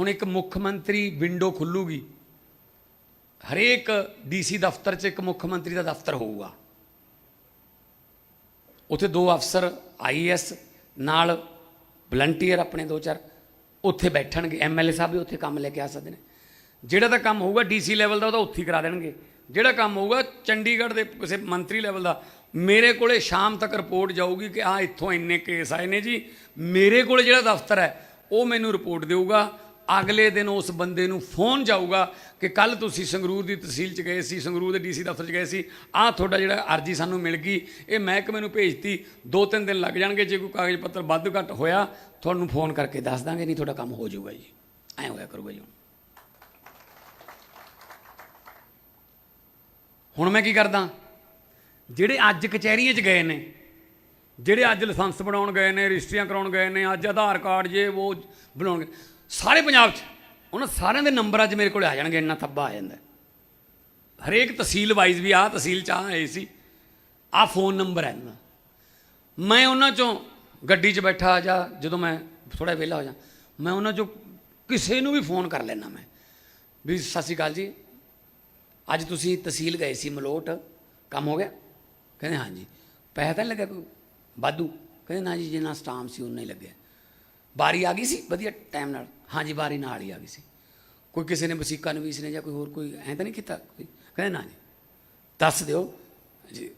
ਹੁਣ ਇੱਕ ਮੁੱਖ ਮੰਤਰੀ ਵਿੰਡੋ ਖੁੱਲੂਗੀ। ਹਰੇਕ ਡੀਸੀ ਦਫ਼ਤਰ 'ਚ ਇੱਕ ਮੁੱਖ ਮੰਤਰੀ ਦਾ ਦਫ਼ਤਰ ਹੋਊਗਾ। ਉੱਥੇ ਦੋ ਅਫਸਰ ਆਈਐਸ ਨਾਲ ਵਲੰਟੀਅਰ ਆਪਣੇ ਦੋ ਚਾਰ, ਉੱਥੇ ਬੈਠਣਗੇ। ਐਮਐਲਏ ਸਾਹਿਬ ਵੀ ਉੱਥੇ ਕੰਮ ਲੈ ਕੇ ਆ ਸਕਦੇ ਨੇ। ਜਿਹੜਾ ਤਾਂ ਕੰਮ ਹੋਊਗਾ ਡੀਸੀ ਲੈਵਲ ਦਾ ਉਹਦਾ ਉੱਥੇ ਹੀ ਕਰਾ ਦੇਣਗੇ। ਜਿਹੜਾ ਕੰਮ ਹੋਊਗਾ ਚੰਡੀਗੜ੍ਹ ਦੇ ਕਿਸੇ ਮੰਤਰੀ ਲੈਵਲ ਦਾ, ਮੇਰੇ ਕੋਲੇ ਸ਼ਾਮ ਤੱਕ ਰਿਪੋਰਟ ਜਾਊਗੀ ਕਿ ਆ ਇੱਥੋਂ ਇੰਨੇ ਕੇਸ ਆਏ ਨੇ ਜੀ। ਮੇਰੇ ਕੋਲੇ ਜਿਹੜਾ ਦਫ਼ਤਰ ਹੈ, ਉਹ ਮੈਨੂੰ ਰਿਪੋਰਟ ਦੇਊਗਾ। ਅਗਲੇ ਦਿਨ ਉਸ ਬੰਦੇ ਨੂੰ ਫੋਨ ਜਾਊਗਾ ਕਿ ਕੱਲ ਤੁਸੀਂ ਸੰਗਰੂਰ ਦੀ ਤਹਿਸੀਲ ਚ ਗਏ ਸੀ, ਸੰਗਰੂਰ ਦੇ ਡੀਸੀ ਦਫ਼ਤਰ ਚ ਗਏ ਸੀ। ਆਹ ਤੁਹਾਡਾ ਜਿਹੜਾ ਅਰਜੀ ਸਾਨੂੰ ਮਿਲ ਗਈ, ਇਹ ਮਹਿਕਮੇ ਨੂੰ ਭੇਜਤੀ। ਦੋ ਤਿੰਨ ਦਿਨ ਲੱਗ ਜਾਣਗੇ, ਜੇ ਕੋਈ ਕਾਗਜ਼ ਪੱਤਰ ਵੱਧ ਘੱਟ ਹੋਇਆ, ਤੁਹਾਨੂੰ ਫੋਨ ਕਰਕੇ ਦੱਸ ਦਾਂਗੇ, ਨਹੀਂ ਤੁਹਾਡਾ ਕੰਮ ਹੋ ਜਾਊਗਾ ਜੀ। ਐਂ ਹੋਇਆ ਕਰੂਗਾ ਜੀ ਹੁਣ। ਹੁਣ ਮੈਂ ਕੀ ਕਰਦਾ? ਜਿਹੜੇ ਅੱਜ ਕਚਹਿਰੀਆਂ 'ਚ ਗਏ ਨੇ, ਜਿਹੜੇ ਅੱਜ ਲਾਇਸੈਂਸ ਬਣਾਉਣ ਗਏ ਨੇ, ਰਜਿਸਟਰੀਆਂ ਕਰਾਉਣ ਗਏ ਨੇ, ਅੱਜ ਆਧਾਰ ਕਾਰਡ, ਜੇ ਉਹ ਬਣਾਉਣ ਗਏ ਸਾਰੇ ਪੰਜਾਬ 'ਚ। ਉਹਨਾਂ ਸਾਰਿਆਂ ਦੇ ਨੰਬਰ ਅੱਜ ਮੇਰੇ ਕੋਲ ਆ ਜਾਣਗੇ, ਇੰਨਾ ਥੱਬਾ ਆ ਜਾਂਦਾ। ਹਰੇਕ ਤਹਿਸੀਲ ਵਾਈਜ਼ ਵੀ ਆਹ ਤਹਿਸੀਲ 'ਚ ਆਹ ਆਏ ਸੀ। ਆਹ ਫੋਨ ਨੰਬਰ ਹੈ ਇਹਨਾਂ ਮੈਂ ਉਹਨਾਂ 'ਚੋਂ ਗੱਡੀ 'ਚ ਬੈਠਾ ਜਾਂ ਜਦੋਂ ਮੈਂ ਥੋੜਾ ਵਿਹਲਾ ਹੋ ਜਾ, ਮੈਂ ਉਹਨਾਂ 'ਚੋਂ ਕਿਸੇ ਨੂੰ ਵੀ ਫੋਨ ਕਰ ਲੈਣਾ ਮੈਂ। ਵੀ ਸਤਿ ਸ਼੍ਰੀ ਅਕਾਲ ਜੀ, ਅੱਜ ਤੁਸੀਂ ਤਹਿਸੀਲ ਗਏ ਸੀ ਮਲੋਟ, ਕੰਮ ਹੋ ਗਿਆ? ਕਹਿੰਦੇ ਹਾਂਜੀ। ਪੈਸਾ ਤਾਂ ਨਹੀਂ ਲੱਗਿਆ ਕੋਈ? ਵਾਧੂ। ਕਹਿੰਦੇ ਨਾ ਜੀ, ਜਿੰਨਾ ਸਟਾਮ ਸੀ ਉਨਾ ਹੀ ਲੱਗਿਆ। ਬਾਰੀ ਆ ਗਈ ਸੀ, ਵਧੀਆ ਟਾਈਮ ਨਾਲ। ਹਾਂਜੀ, ਬਾਰੀ ਨਾਲ ਹੀ ਆ ਗਈ ਸੀ। ਕੋਈ ਕਿਸੇ ਨੇ ਵਸੀਕਾ ਨਵੀਸ ਨੇ ਜਾਂ ਕੋਈ ਹੋਰ ਕੋਈ ਐਂ ਤਾਂ ਨਹੀਂ ਕੀਤਾ? ਕਹਿੰਦੇ ਨਾ ਜੀ। ਦੱਸ ਦਿਓ। ਜੀ।